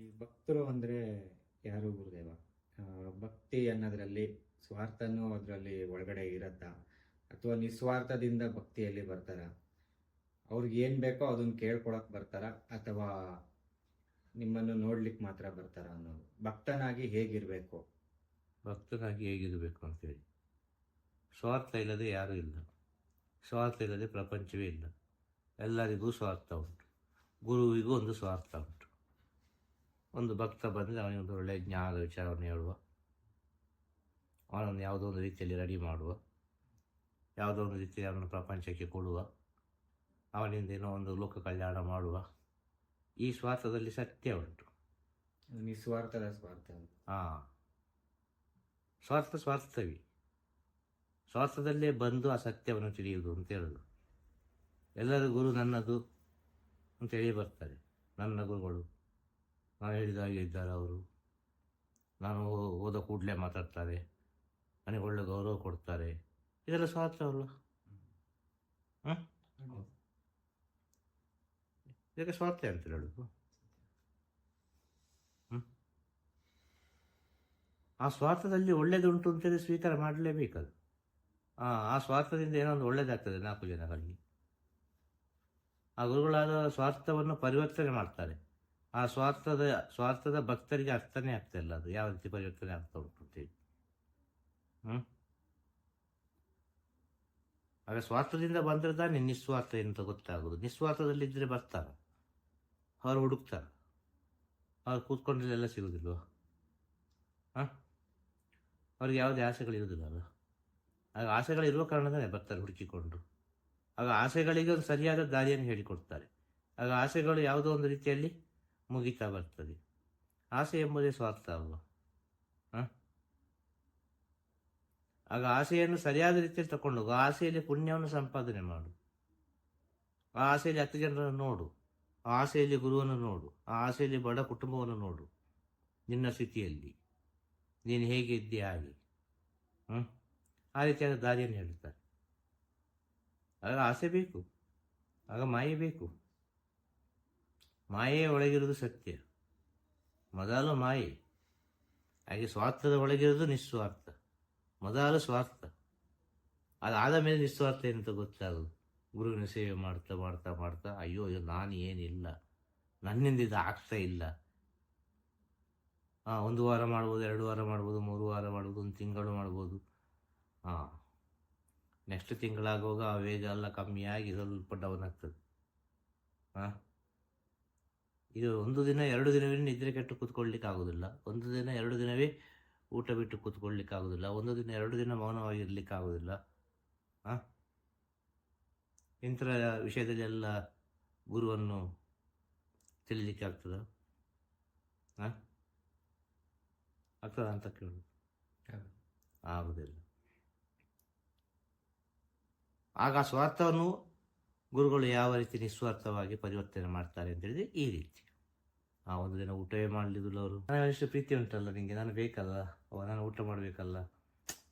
ಈ ಭಕ್ತರು ಅಂದರೆ ಯಾರು ಗುರುದೇವ? ಭಕ್ತಿ ಅನ್ನೋದ್ರಲ್ಲಿ ಸ್ವಾರ್ಥನೂ ಅದರಲ್ಲಿ ಒಳಗಡೆ ಇರತ್ತಾ? ಅಥವಾ ನಿಸ್ವಾರ್ಥದಿಂದ ಭಕ್ತಿಯಲ್ಲಿ ಬರ್ತಾರ? ಅವ್ರಿಗೆ ಏನು ಬೇಕೋ ಅದನ್ನು ಕೇಳ್ಕೊಳಕ್ಕೆ ಬರ್ತಾರ? ಅಥವಾ ನಿಮ್ಮನ್ನು ನೋಡ್ಲಿಕ್ಕೆ ಮಾತ್ರ ಬರ್ತಾರ ಅನ್ನೋದು? ಭಕ್ತನಾಗಿ ಹೇಗಿರಬೇಕು? ಭಕ್ತನಾಗಿ ಹೇಗಿರಬೇಕು ಅಂತೇಳಿ. ಸ್ವಾರ್ಥ ಇಲ್ಲದೆ ಯಾರೂ ಇಲ್ಲ. ಸ್ವಾರ್ಥ ಇಲ್ಲದೆ ಪ್ರಪಂಚವೇ ಇಲ್ಲ. ಎಲ್ಲರಿಗೂ ಸ್ವಾರ್ಥ ಉಂಟು. ಗುರುವಿಗೂ ಒಂದು ಸ್ವಾರ್ಥ ಉಂಟು. ಒಂದು ಭಕ್ತ ಬಂದರೆ ಅವನಿಗೆ ಒಂದು ಒಳ್ಳೆಯ ಜ್ಞಾನದ ವಿಚಾರವನ್ನು ಹೇಳುವ. ಅವನನ್ನು ಯಾವುದೋ ಒಂದು ರೀತಿಯಲ್ಲಿ ರೆಡಿ ಮಾಡುವ. ಯಾವುದೋ ಒಂದು ರೀತಿಯಲ್ಲಿ ಅವನ ಪ್ರಪಂಚಕ್ಕೆ ಕೊಡುವ. ಅವನಿಂದ ಏನೋ ಒಂದು ಲೋಕ ಕಲ್ಯಾಣ ಮಾಡುವ. ಈ ಸ್ವಾರ್ಥದಲ್ಲಿ ಸತ್ಯ ಉಂಟು. ನಿಸ್ವಾರ್ಥದ ಸ್ವಾರ್ಥ. ಹಾಂ. ಸ್ವಾರ್ಥ ಸ್ವಾರ್ಥವಿ. ಸ್ವಾರ್ಥದಲ್ಲೇ ಬಂದು ಆ ಸತ್ಯವನ್ನು ತಿಳಿಯುವುದು ಅಂತ ಹೇಳೋದು. ಎಲ್ಲರ ಗುರು ನನ್ನದು ಅಂತೇಳಿ ಬರ್ತಾರೆ. ನನ್ನ ಗುರುಗಳು. ನಾನು ಹೇಳಿದ ಹಾಗೆ ಇದ್ದಾರೆ ಅವರು. ನಾನು ಓದ ಕೂಡಲೇ ಮಾತಾಡ್ತಾರೆ. ನನಗೆ ಒಳ್ಳೆ ಗೌರವ ಕೊಡ್ತಾರೆ. ಇದೆಲ್ಲ ಸ್ವಾರ್ಥವಲ್ಲ ಹಾಂ? ಇದಕ್ಕೆ ಸ್ವಾರ್ಥ ಅಂತ ಹೇಳೋದು? ಆ ಸ್ವಾರ್ಥದಲ್ಲಿ ಒಳ್ಳೇದುಂಟು ಅಂತೇಳಿ ಸ್ವೀಕಾರ ಮಾಡಲೇಬೇಕದು. ಆ ಆ ಸ್ವಾರ್ಥದಿಂದ ಏನೋ ಒಂದು ಒಳ್ಳೇದಾಗ್ತದೆ ನಾಲ್ಕು ಜನಗಳಿಗೆ ಆ ಗುರುಗಳಾದ ಸ್ವಾರ್ಥವನ್ನು ಪರಿವರ್ತನೆ ಮಾಡ್ತಾರೆ. ಆ ಸ್ವಾರ್ಥದ ಸ್ವಾರ್ಥದ ಭಕ್ತರಿಗೆ ಅರ್ಥನೇ ಆಗ್ತಾ ಇಲ್ಲ ಅದು. ಯಾವ ರೀತಿ ಪರಿವರ್ತನೆ ಆಗ್ತಾ ಉಂಟು ಅಂತೇಳಿ ಹ್ಞೂ ಆಗ ಸ್ವಾರ್ಥದಿಂದ ಬಂದರೆ ತಾನೇ ನಿಸ್ವಾರ್ಥ ಅಂತ ಗೊತ್ತಾಗೋದು ನಿಸ್ವಾರ್ಥದಲ್ಲಿದ್ದರೆ ಬರ್ತಾರೆ ಅವ್ರು ಹುಡುಕ್ತಾರೆ. ಅವ್ರು ಕೂತ್ಕೊಂಡ್ರೆಲ್ಲ ಸಿಗೋದಿಲ್ವ? ಹಾಂ? ಅವ್ರಿಗೆ ಯಾವುದೇ ಆಸೆಗಳಿರೋದಿಲ್ಲ ಅಲ್ಲ ಆಗ ಆಸೆಗಳಿರುವ ಕಾರಣದಲ್ಲೇ ಬರ್ತಾರೆ ಹುಡುಕಿಕೊಂಡು. ಆಗ ಆಸೆಗಳಿಗೆ ಒಂದು ಸರಿಯಾದ ದಾರಿಯನ್ನು ಹೇಳಿಕೊಡ್ತಾರೆ. ಆಗ ಆಸೆಗಳು ಯಾವುದೋ ಒಂದು ರೀತಿಯಲ್ಲಿ ಮುಗಿತಾ ಬರ್ತದೆ. ಆಸೆ ಎಂಬುದೇ ಸ್ವಾರ್ಥ ಅಲ್ವಾ? ಆಗ ಆಸೆಯನ್ನು ಸರಿಯಾದ ರೀತಿಯಲ್ಲಿ ತಗೊಂಡು ಆ ಆಸೆಯಲ್ಲಿ ಪುಣ್ಯವನ್ನು ಸಂಪಾದನೆ ಮಾಡು. ಆ ಆಸೆಯಲ್ಲಿ ಹತ್ತು ಜನರನ್ನು ನೋಡು. ಆ ಆಸೆಯಲ್ಲಿ ಗುರುವನ್ನು ನೋಡು. ಆ ಆಸೆಯಲ್ಲಿ ಬಡ ಕುಟುಂಬವನ್ನು ನೋಡು. ನಿನ್ನ ಸ್ಥಿತಿಯಲ್ಲಿ. ನೀನು ಹೇಗೆ ಇದ್ದೀಯ ಹಾಗೆ. ಹ್ಞೂ ಆ ರೀತಿಯಾದ ದಾರಿಯನ್ನು ಹೇಳ್ತಾರೆ ಆಗ ಆಸೆ ಬೇಕು. ಆಗ ಮಾಯೆ ಬೇಕು. ಮಾಯೆಯ ಒಳಗಿರೋದು ಸತ್ಯ. ಮೊದಲು ಮಾಯೆ. ಹಾಗೆ ಸ್ವಾರ್ಥದ ಒಳಗಿರೋದು ನಿಸ್ವಾರ್ಥ. ಮೊದಲು ಸ್ವಾರ್ಥ. ಅದಾದ ಮೇಲೆ ನಿಸ್ವಾರ್ಥ ಅಂತ ಗೊತ್ತಾಗೋದು ಗುರುವಿನ ಸೇವೆ ಮಾಡ್ತಾ ಮಾಡ್ತಾ ಮಾಡ್ತಾ, ಅಯ್ಯೋ ಅಯ್ಯೋ, ನಾನು ಏನಿಲ್ಲ. ನನ್ನಿಂದ ಇದು ಆಗ್ತಾ ಇಲ್ಲ. ಹಾಂ ಒಂದು ವಾರ ಮಾಡ್ಬೋದು, ಎರಡು ವಾರ ಮಾಡ್ಬೋದು, ಮೂರು ವಾರ ಮಾಡ್ಬೋದು, ಒಂದು ತಿಂಗಳು ಮಾಡ್ಬೋದು. ಹಾಂ ನೆಕ್ಸ್ಟ್ ತಿಂಗಳಾಗುವಾಗ ಆ ವೇಗ ಎಲ್ಲ ಕಮ್ಮಿಯಾಗಿ ಸ್ವಲ್ಪ ಡೌನ್ ಆಗ್ತದೆ. ಹಾಂ ಇದು ಒಂದು ದಿನ ಎರಡು ದಿನವೇ ನಿದ್ರೆ ಕೆಟ್ಟು ಕೂತ್ಕೊಳ್ಳಿಕ್ಕೆ ಆಗೋದಿಲ್ಲ ಒಂದು ದಿನ ಎರಡು ದಿನವೇ ಊಟ ಬಿಟ್ಟು ಕೂತ್ಕೊಳ್ಳಿಕ್ಕೆ ಆಗೋದಿಲ್ಲ ಒಂದು ದಿನ ಎರಡು ದಿನ ಮೌನವಾಗಿರ್ಲಿಕ್ಕೆ ಆಗೋದಿಲ್ಲ ಹಾಂ ಇಂಥ ವಿಷಯದಲ್ಲಿ ಎಲ್ಲ ಗುರುವನ್ನು ತಿಳಿಲಿಕ್ಕೆ ಆಗ್ತದ ಹಾಂ ಆಗ್ತದ ಅಂತ ಕೇಳೋದು ಆಗೋದಿಲ್ಲ. ಆಗ ಸ್ವಾರ್ಥವನ್ನು ಗುರುಗಳು ಯಾವ ರೀತಿ ನಿಸ್ವಾರ್ಥವಾಗಿ ಪರಿವರ್ತನೆ ಮಾಡ್ತಾರೆ ಅಂತ ಹೇಳಿದ್ರೆ ಈ ರೀತಿ. ಆ ಒಂದು ದಿನ ಊಟವೇ ಮಾಡಲಿಲ್ಲ ಅವರು. ನನಗೆ ಅಷ್ಟು ಪ್ರೀತಿ ಉಂಟಲ್ಲ ನಿಮಗೆ ನಾನು ಬೇಕಲ್ಲ? ನಾನು ಊಟ ಮಾಡಬೇಕಲ್ಲ?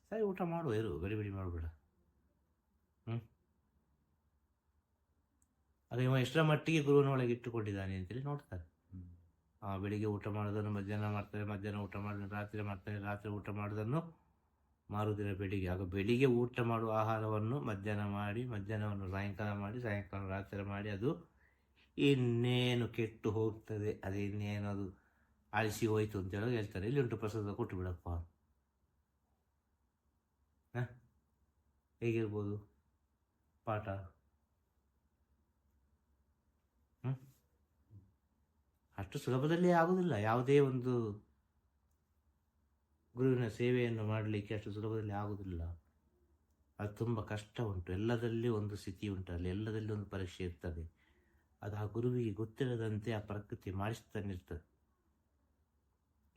ಸರಿ, ಊಟ ಮಾಡುವ, ಇರು, ಗಡಿ ಬಿಡಿ ಮಾಡಬೇಡ. ಹ್ಞೂ ಅದೇ ಇವ ಎಷ್ಟರ ಮಟ್ಟಿಗೆ ಗುರುವಿನ ಒಳಗೆ ಇಟ್ಟುಕೊಂಡಿದ್ದಾನೆ ಅಂತೇಳಿ ನೋಡ್ತಾರೆ. ಆ ಬೆಳಿಗ್ಗೆ ಊಟ ಮಾಡೋದನ್ನು, ಮಧ್ಯಾಹ್ನ ಮಾಡ್ತಾರೆ, ಮಧ್ಯಾಹ್ನ ಊಟ ಮಾಡೋದನ್ನು, ರಾತ್ರಿ ಮಾಡ್ತಾರೆ, ರಾತ್ರಿ ಊಟ ಮಾಡೋದನ್ನು ಮಾರುದಿನ ಬೆಳಿಗ್ಗೆ. ಆಗ ಬೆಳಿಗ್ಗೆ ಊಟ ಮಾಡುವ ಆಹಾರವನ್ನು ಮಧ್ಯಾಹ್ನ ಮಾಡಿ, ಮಧ್ಯಾಹ್ನವನ್ನು ಸಾಯಂಕಾಲ ಮಾಡಿ, ಸಾಯಂಕಾಲ ರಾತ್ರಿ ಮಾಡಿ, ಅದು ಇನ್ನೇನು ಕೆಟ್ಟು ಹೋಗ್ತದೆ, ಅದು ಇನ್ನೇನು ಅದು ಅಳಿಸಿ ಹೋಯ್ತು ಅಂತ ಹೇಳೋದು ಹೇಳ್ತಾರೆ. ಇಲ್ಲಿ ಉಂಟು ಪ್ರಸಾದ ಕೊಟ್ಟು ಬಿಡಪ್ಪ. ಹ? ಹೇಗಿರ್ಬೋದು? ಪಾಠ? ಅಷ್ಟು ಸುಲಭದಲ್ಲಿ ಆಗೋದಿಲ್ಲ. ಯಾವುದೇ ಒಂದು ಗುರುವಿನ ಸೇವೆಯನ್ನು ಮಾಡಲಿಕ್ಕೆ ಅಷ್ಟು ಸುಲಭದಲ್ಲಿ ಆಗೋದಿಲ್ಲ. ಅದು ತುಂಬ ಕಷ್ಟ ಉಂಟು. ಎಲ್ಲದಲ್ಲಿ ಒಂದು ಸ್ಥಿತಿ ಉಂಟು. ಅಲ್ಲಿ ಎಲ್ಲದಲ್ಲಿ ಒಂದು ಪರೀಕ್ಷೆ ಇರ್ತದೆ. ಅದು ಆ ಗುರುವಿಗೆ ಗೊತ್ತಿರದಂತೆ ಆ ಪ್ರಕೃತಿ ಮಾಡಿಸ್ತಾನಿರ್ತದೆ.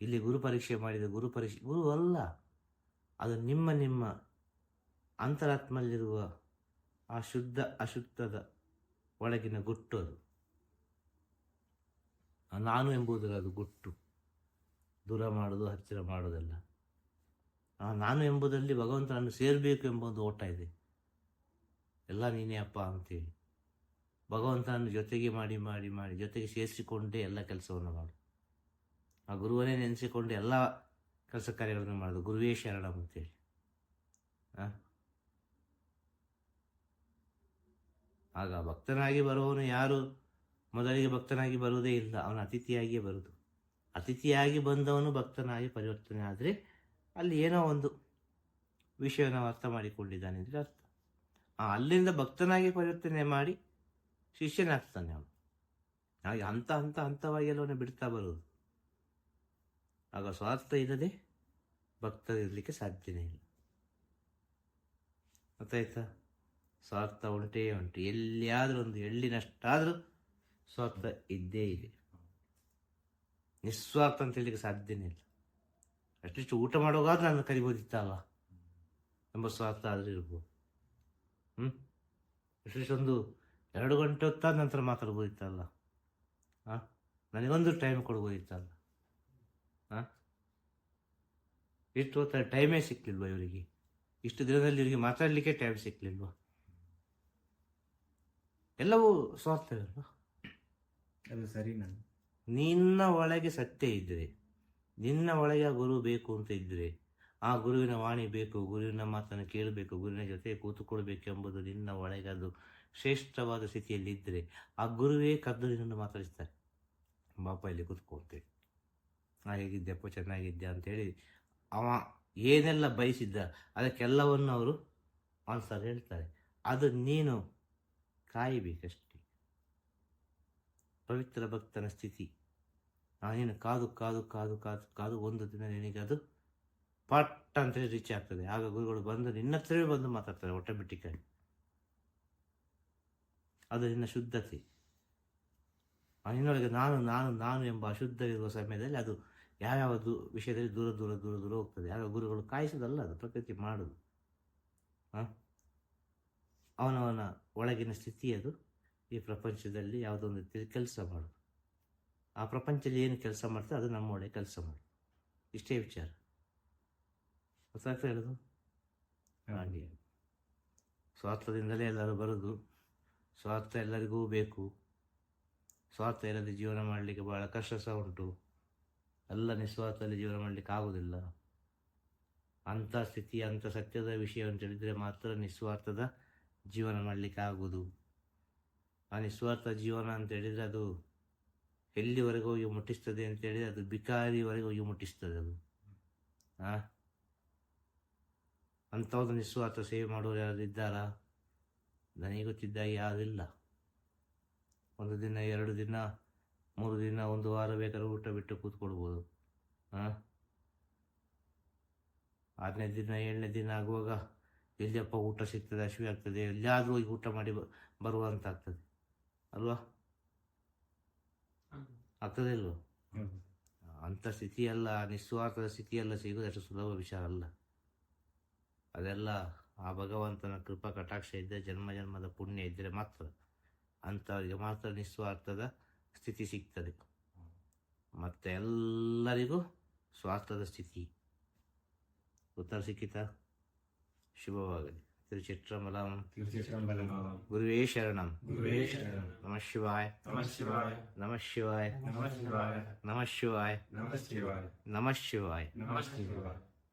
ಇಲ್ಲಿ ಗುರು ಪರೀಕ್ಷೆ ಮಾಡಿದ ಗುರು ಪರೀಕ್ಷೆ, ಗುರು ಅಲ್ಲ, ಅದು ನಿಮ್ಮ ನಿಮ್ಮ ಅಂತರಾತ್ಮಲ್ಲಿರುವ ಆ ಶುದ್ಧ ಅಶುದ್ಧದ ಒಳಗಿನ ಗುಟ್ಟು ಅದು. ನಾನು ಎಂಬುದರ ಅದು ಗುಟ್ಟು. ದೂರ ಮಾಡೋದು ಹತ್ತಿರ ಮಾಡೋದಲ್ಲ ನಾನು ಎಂಬುದರಲ್ಲಿ ಭಗವಂತನನ್ನು ಸೇರಬೇಕು ಎಂಬ ಒಂದು ಓಟ ಇದೆ. ಎಲ್ಲ ನೀನೇ ಅಪ್ಪ ಅಂತೇಳಿ. ಭಗವಂತನನ್ನು ಜೊತೆಗೆ ಮಾಡಿ ಮಾಡಿ ಮಾಡಿ ಜೊತೆಗೆ ಸೇರಿಸಿಕೊಂಡೇ ಎಲ್ಲ ಕೆಲಸವನ್ನು ಮಾಡು. ಆ ಗುರುವನ್ನೇ ನೆನೆಸಿಕೊಂಡು ಎಲ್ಲ ಕೆಲಸ ಕಾರ್ಯಗಳನ್ನು ಮಾಡೋದು ಗುರುವೇ ಶರಣ ಅಂತೇಳಿ. ಆಗ ಭಕ್ತನಾಗಿ ಬರುವವನು ಯಾರು? ಮೊದಲಿಗೆ ಭಕ್ತನಾಗಿ ಬರುವುದೇ ಇಲ್ಲ. ಅವನು ಅತಿಥಿಯಾಗಿಯೇ ಬರುವುದು. ಅತಿಥಿಯಾಗಿ ಬಂದವನು ಭಕ್ತನಾಗಿ ಪರಿವರ್ತನೆ ಆದರೆ ಅಲ್ಲಿ ಏನೋ ಒಂದು ವಿಷಯವನ್ನು ಅರ್ಥ ಮಾಡಿಕೊಂಡಿದ್ದಾನೆ ಅಂದರೆ ಅರ್ಥ. ಅಲ್ಲಿಂದ ಭಕ್ತನಾಗಿ ಪರಿವರ್ತನೆ ಮಾಡಿ ಶಿಷ್ಯನಾಗ್ತಾನೆ ಅವನು. ಹಾಗೆ ಹಂತ ಹಂತ ಹಂತವಾಗಿ ಎಲ್ಲವನ್ನ ಬಿಡ್ತಾ ಬರುವುದು. ಆಗ ಸ್ವಾರ್ಥ ಇಲ್ಲದೆ ಭಕ್ತರಿರಲಿಕ್ಕೆ ಸಾಧ್ಯನೇ ಇಲ್ಲ. ಗೊತ್ತಾಯ್ತಾ ಸ್ವಾರ್ಥ ಉಂಟೇ ಉಂಟು. ಎಲ್ಲಿಯಾದರೂ ಒಂದು ಎಳ್ಳಿನಷ್ಟಾದರೂ ಸ್ವಾರ್ಥ ಇದ್ದೇ ಇದೆ. ನಿಸ್ವಾರ್ಥ ಅಂತ ಹೇಳಲಿಕ್ಕೆ ಸಾಧ್ಯನೇ ಇಲ್ಲ. ಅಟ್ಲೀಸ್ಟ್ ಊಟ ಮಾಡುವಾಗಾದ್ರೂ ನಾನು ಕರಿಬೋದಿತ್ತಲ್ಲ ಎಂಬ ಸ್ವಾರ್ಥ ಆದರೂ ಇರ್ಬೋದು. ಹ್ಞೂ ಅಟ್ಲೀಸ್ಟ್ ಒಂದು ಎರಡು ಗಂಟೆ ಹೊತ್ತಾದ ನಂತರ ಮಾತಾಡ್ಬೋದಿತ್ತಲ್ಲ? ಹಾಂ ನನಗೊಂದು ಟೈಮ್ ಕೊಡ್ಬೋದಿತ್ತಲ್ಲ? ಹಾಂ ಇಷ್ಟು ಹೊತ್ತ ಟೈಮೇ ಸಿಕ್ಕಲಿಲ್ವ ಇವರಿಗೆ? ಇಷ್ಟು ದಿನದಲ್ಲಿ ಇವರಿಗೆ ಮಾತಾಡಲಿಕ್ಕೆ ಟೈಮ್ ಸಿಕ್ಕಲಿಲ್ವ ಎಲ್ಲವೂ ಸ್ವಾರ್ಥವಲ್ವ ಅದು ಸರಿ ನಾನು. ನಿನ್ನ ಒಳಗೆ ಸತ್ಯ ಇದ್ದರೆ ನಿನ್ನ ಒಳಗೆ ಆ ಗುರು ಬೇಕು ಅಂತ ಇದ್ದರೆ ಆ ಗುರುವಿನ ವಾಣಿ ಬೇಕು ಗುರುವಿನ ಮಾತನ್ನು ಕೇಳಬೇಕು ಗುರುವಿನ ಜೊತೆ ಕೂತುಕೊಳ್ಬೇಕೆಂಬುದು ನಿನ್ನ ಒಳಗೆ ಅದು ಶ್ರೇಷ್ಠವಾದ ಸ್ಥಿತಿಯಲ್ಲಿದ್ದರೆ ಆ ಗುರುವೇ ಕದ್ದು ನಿನ್ನನ್ನು ಮಾತಾಡಿಸ್ತಾರೆ. ಬಾಪ, ಇಲ್ಲಿ ಕೂತ್ಕೊಳ್ತೇವೆ ನಾ ಹೇಗಿದ್ದೆಪ್ಪ ಚೆನ್ನಾಗಿದ್ದೆ ಅಂತೇಳಿ ಅವ ಏನೆಲ್ಲ ಬಯಸಿದ್ದ ಅದಕ್ಕೆಲ್ಲವನ್ನು ಅವರು ಆನ್ಸರ್ ಹೇಳ್ತಾರೆ. ಅದು ನೀನು ಕಾಯಬೇಕಷ್ಟೆ. ಪವಿತ್ರ ಭಕ್ತನ ಸ್ಥಿತಿ. ನೀನು ಕಾದು ಕಾದು ಕಾದು ಕಾದು ಕಾದು ಒಂದು ದಿನ ನಿನಗೆ ಅದು ಪಟ್ ಅಂತೇಳಿ ರೀಚ್ ಆಗ್ತದೆ. ಆಗ ಗುರುಗಳು ಬಂದು ನಿನ್ನ ಹತ್ರವೇ ಬಂದು ಮಾತಾಡ್ತಾರೆ ಆಟೋಮೆಟಿಕ್ಕಾಗಿ ಅದು ನಿನ್ನ ಶುದ್ಧತೆ. ಆ ನಿನ್ನೊಳಗೆ ನಾನು ನಾನು ನಾನು ಎಂಬ ಅಶುದ್ಧವಿರುವ ಸಮಯದಲ್ಲಿ ಅದು ಯಾವ್ಯಾವ ದೂ ವಿಷಯದಲ್ಲಿ ದೂರ ದೂರ ದೂರ ದೂರ ಹೋಗ್ತದೆ. ಯಾವ ಗುರುಗಳು ಕಾಯಿಸೋದಲ್ಲ ಅದು ಪ್ರಕೃತಿ ಮಾಡೋದು? ಅವನವನ ಒಳಗಿನ ಸ್ಥಿತಿ ಅದು. ಈ ಪ್ರಪಂಚದಲ್ಲಿ ಯಾವುದೊಂದು ಕೆಲಸ ಮಾಡೋದು. ಆ ಪ್ರಪಂಚದಲ್ಲಿ ಏನು ಕೆಲಸ ಮಾಡ್ತದೆ ಅದು ನಮ್ಮ ಒಳಗೆ ಕೆಲಸ ಮಾಡೋದು. ಇಷ್ಟೇ ವಿಚಾರ. ಗೊತ್ತಾಗ್ತಾ ಹೇಳೋದು ಹಾಗೆ. ಎಲ್ಲರೂ ಬರೋದು. ಸ್ವಾರ್ಥ ಎಲ್ಲರಿಗೂ ಬೇಕು. ಸ್ವಾರ್ಥ ಇಲ್ಲದೆ ಜೀವನ ಮಾಡಲಿಕ್ಕೆ ಬಹಳ ಕಷ್ಟ ಸಹ ಉಂಟು. ಎಲ್ಲ ನಿಸ್ವಾರ್ಥದಲ್ಲಿ ಜೀವನ ಮಾಡಲಿಕ್ಕೆ ಆಗುವುದಿಲ್ಲ. ಅಂಥ ಸ್ಥಿತಿ, ಅಂಥ ಸತ್ಯದ ವಿಷಯವನ್ನು ತಿಳಿದರೆ ಮಾತ್ರ ನಿಸ್ವಾರ್ಥದ ಜೀವನ ಮಾಡಲಿಕ್ಕೆ ಆಗುವುದು. ಆ ನಿಸ್ವಾರ್ಥ ಜೀವನ ಅಂತ ಹೇಳಿದರೆ ಅದು ಎಲ್ಲಿವರೆಗೂ ಹೋಗಿ ಮುಟ್ಟಿಸ್ತದೆ ಅಂತ ಹೇಳಿದರೆ ಅದು ಬಿಕಾರಿವರೆಗೆ ಹೋಗಿ ಮುಟ್ಟಿಸ್ತದೆ ಅದು. ಹಾಂ ಅಂಥವ್ರು ನಿಸ್ವಾರ್ಥ ಸೇವೆ ಮಾಡೋರು ಯಾರು ಇದ್ದಾರಾ? ನನಗೆ ಗೊತ್ತಿದ್ದ ಯಾರೂ ಇಲ್ಲ ಒಂದು ದಿನ, ಎರಡು ದಿನ, ಮೂರು ದಿನ, ಒಂದು ವಾರ ಬೇಕಾದ್ರೆ ಊಟ ಬಿಟ್ಟು ಕೂತ್ಕೊಳ್ಬೋದು. ಹಾಂ ಆರನೇ ದಿನ, ಏಳನೇ ದಿನ ಆಗುವಾಗ ಎಲ್ಲಿಯಪ್ಪ ಊಟ ಸಿಗ್ತದೆ ಹಸಿವೆ ಆಗ್ತದೆ ಎಲ್ಲಾದರೂ ಹೋಗಿ ಊಟ ಮಾಡಿ ಬರುವಂತ ಆಗ್ತದೆ. ಅಲ್ವಾ? ಆಗ್ತದೆ ಇಲ್ವ? ಅಂಥ ಸ್ಥಿತಿಯೆಲ್ಲ, ನಿಸ್ವಾರ್ಥದ ಸ್ಥಿತಿಯೆಲ್ಲ ಸಿಗೋದು ಅಷ್ಟು ಸುಲಭ ವಿಷಯ ಅಲ್ಲ. ಅದೆಲ್ಲ ಆ ಭಗವಂತನ ಕೃಪಾ ಕಟಾಕ್ಷ ಇದ್ದರೆ ಜನ್ಮ ಜನ್ಮದ ಪುಣ್ಯ ಇದ್ದರೆ ಮಾತ್ರ ಅಂಥವ್ರಿಗೆ ಮಾತ್ರ ನಿಸ್ವಾರ್ಥದ ಸ್ಥಿತಿ ಸಿಗ್ತದೆ. ಮತ್ತು ಎಲ್ಲರಿಗೂ ಸ್ವಾರ್ಥದ ಸ್ಥಿತಿ. ಉತ್ತರ ಸಿಕ್ಕಿತ? ಶುಭವಾಗಲಿ. ತಿರುಚಿಟ್ರಂಬಲಂ ಗುರುವೇ ಶರಣಂ. ನಮಃ ಶಿವಾಯ. ನಮಃ ಶಿವಾಯ. ನಮಃ ಶಿವಾಯ. ನಮಃ ಶಿವಾಯ. ನಮಃ ಶಿವಾಯ. ನಮಃ ಶಿವಾಯ. ನಮಃ ಶಿವಾಯ. ನಮಃ ಶಿವಾಯ.